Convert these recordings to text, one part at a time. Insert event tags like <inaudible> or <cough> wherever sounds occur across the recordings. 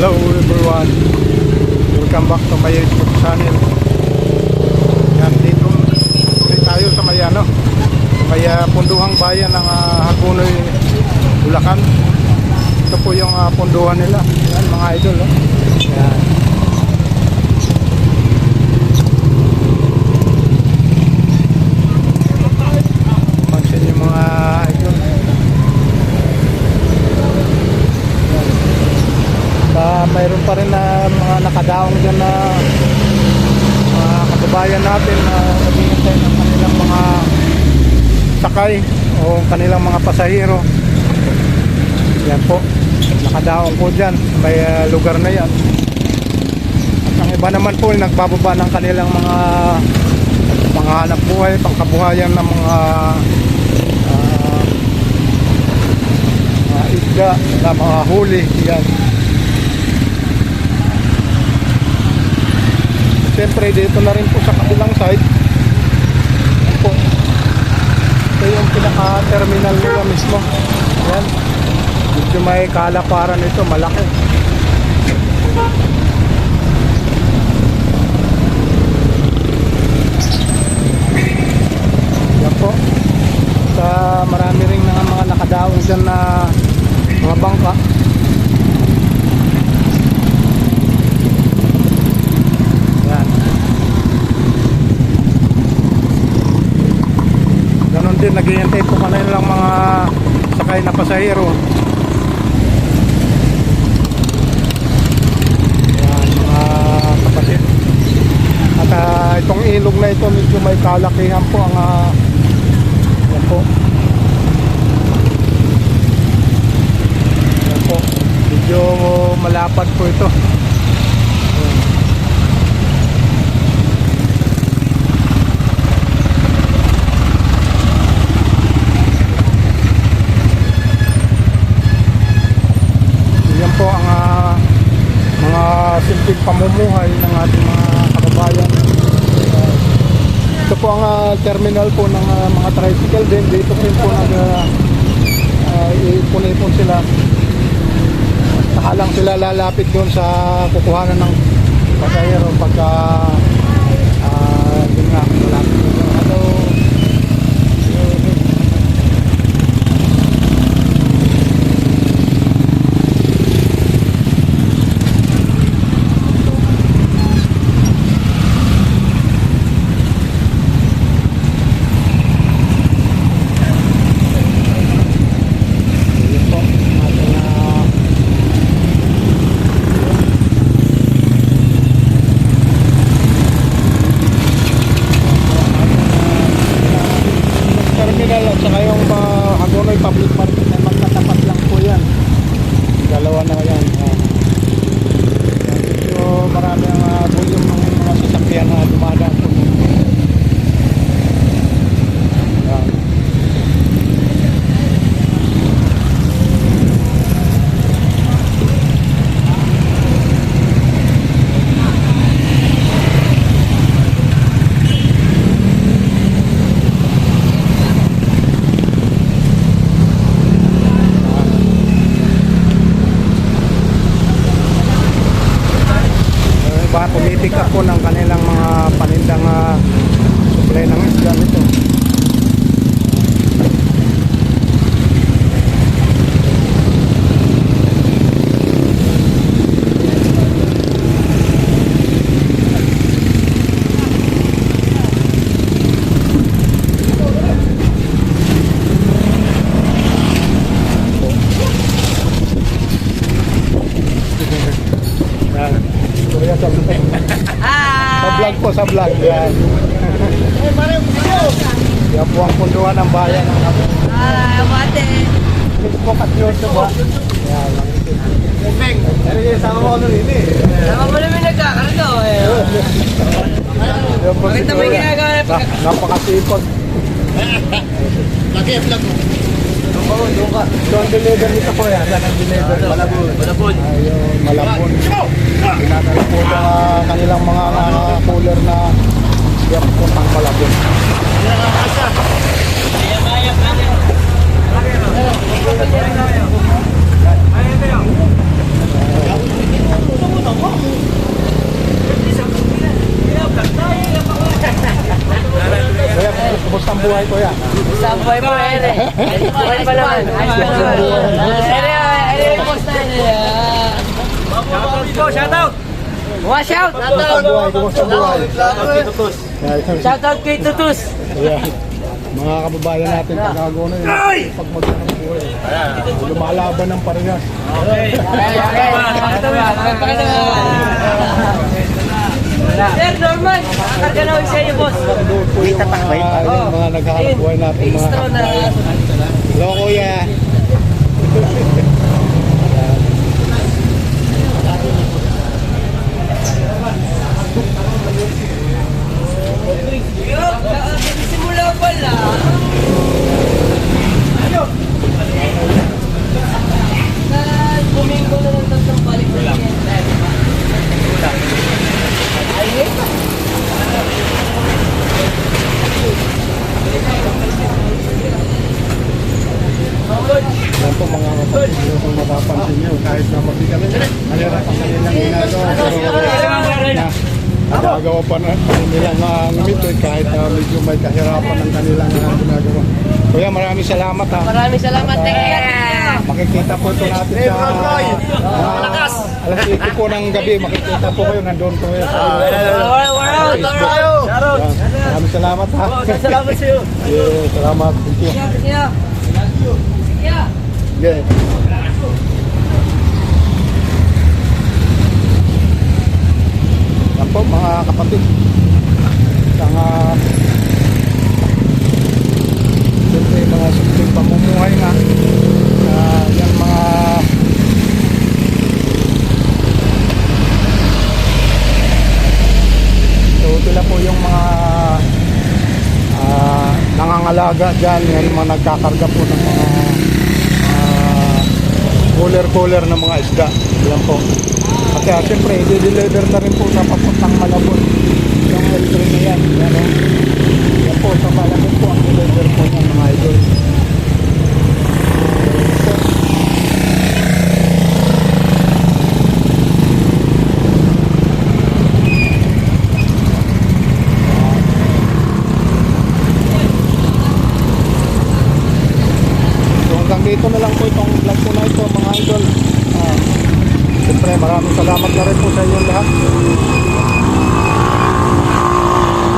Hello everyone. Welcome back to my YouTube channel. Yan dito ulit tayo sa may ano, may ah, punduhang bayan ng uh, Hagonoy, Bulacan. Ito po yung ah, punduhan nila. Yan mga idol. Oh. Yan. Pansin yung mga idol. Ba, mayroon pa rin na mga nakadaong dyan na mga kababayan natin na naghihintay ng kanilang mga sakay o kanilang mga pasahero. Yan po. Nakadaong po dyan. May ah, lugar na yan. At ang iba naman po nagbababa ng kanilang mga mga hanap buhay, pangkabuhayan ng mga ah, mga isda, na mga huli. Yan. Siyempre dito na rin po sa kabilang side. Po. Ito yung pinaka-terminal nila mismo. Yan. Medyo may kalaparan ito, malaki. Yan po. Sa marami rin na mga nakadaong dyan na mga bangka. Yan. Din, naghihintay po kanilang mga sakay na pasahero. Yan, mga kapatid. At ah, itong ilog na ito, medyo may kalakihan po ang ah, yan po. Yan po. Medyo malapad po ito. Yan. Yan po ang ah, mga simpleng pamumuhay ng ating mga kababayan. Ah, ito po ang ah, terminal po ng ah, mga tricycle din. Dito rin po nag uh, ipon-ipon sila. Saka sila lalapit doon sa kukuhanan ng pasahero pagka uh, yun nga, malapit doon. Hello. Yun po, ating ah, terminal at saka yung uh, Hagonoy Public Market na magkatapat lang po yan. Dalawa na yan. Yan. Yan, Medyo marami ang uh, volume ng mga sasakyan na dumadaan po. Yan. Yung iba pumipick up po ng kanilang mga panindang uh, supply ng isda nito. Yan. Kuya, sa vlog. Sa vlog po, sa vlog. Yan. Yan po ang punduhan ng bayan. Ah, mate. Ito po katyoso ba? Yan. Mumeng. Sama mo ano rin eh. Tama mo namin nagkakarga eh. Yan po Bakit naman ginagawa na Na- Napakasipag. Laki ang vlog mo. Oo, doon ka. Doon deliver nito po yan. Yan ang deliver. Malabon. Malabon. Ayun, malabon. Pinadala po ng ah, kanilang mga ah, cooler na yan po pang malabon. Buhay ko yan. Samboy mo, Ere. Buhay pa naman. Ere, Ere, yung post na Ere. Shoutout! Watch out! Kumusta buhay? Kumusta buhay? Yan, Shoutout kay Tutus! Mga kababayan natin, tagago na yun. Pag magandang buhay. Lumalaban ng parehas. Sir, Norman! Kakarga na sa iyo, boss. Doon po yung mga, yung mga naghahanap buhay natin, mga Extra na. Hello, kuya. Simula pala. Na bumingo na ng tatlong balik na yan. Po mga kapatid, yung kung mapapansin nyo, kahit na mabigat, mahirap ang kanilang ginagawa. Pero na, nagagawa pa na nilang uh, ngumitoy kahit na medyo may kahirapan ng kanilang uh, ginagawa. Kuya, maraming salamat ha. Maraming salamat. Thank you. Makikita po ito natin sa uh, alas 8 po ng gabi. Makikita po kayo, nandun po kayo sa. Maraming salamat ha. Salamat sa iyo. <laughs> Salamat. Thank you. Yeah. Yeah. Yan po mga kapatid. Isang uh, siyempre mga simpleng pamumuhay nga. Uh, yan mga So sila po yung mga ah, nangangalaga dyan, yung mga nagkakarga po ng mga ah, cooler-cooler ng mga isda. Yan po. At uh, siyempre, i-deliver na rin po sa papuntang Malabon. Yung L3 na yan. Yan, yan po, sa Malabon po ang deliver po ng mga idol. So, So hanggang dito na lang po itong vlog ko na ito mga idol. Ah, Siyempre maraming salamat na rin po sa inyong lahat.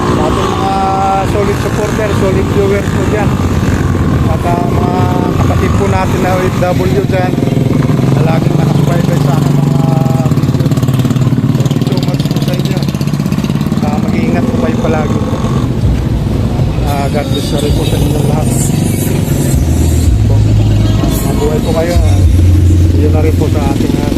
Sa ating mga solid supporter, solid viewers po dyan. At ah, mga kapatid po natin na OFW dyan na laging nakasubaybay sa aking mga video. Thank you so much po sa inyo. Ah, mag-iingat po kayo palagi. Ah, God bless na rin po sa inyong lahat po. Mabuhay po kayo. ah. Yun na rin po sa ating uh.